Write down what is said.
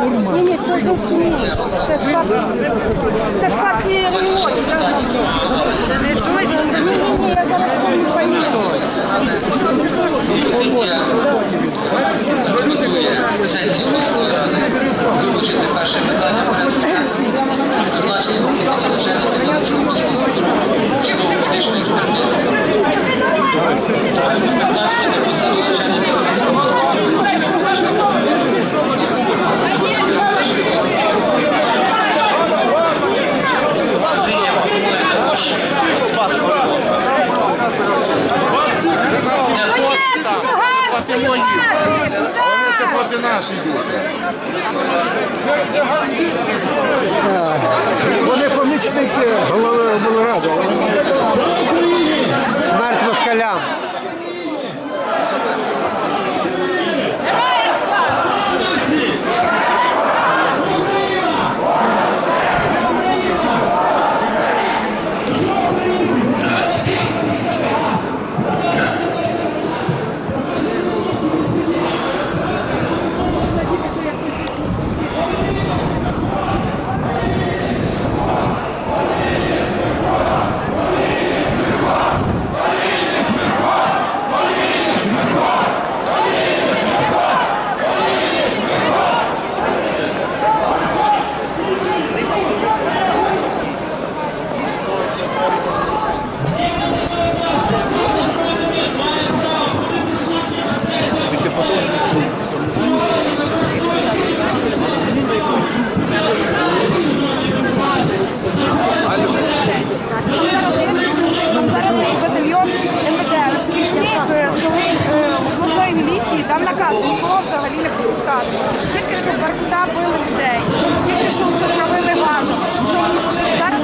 Ні, ні, це зовсім. Це склад, це не той? Ні, Вони ще проти нас йдуть. Вони помічники голови облради. Смерть москалям. Дав наказ нікого взагалі не пропускати. Тільки що Баркута били людей, тільки що вже травили газом. Зараз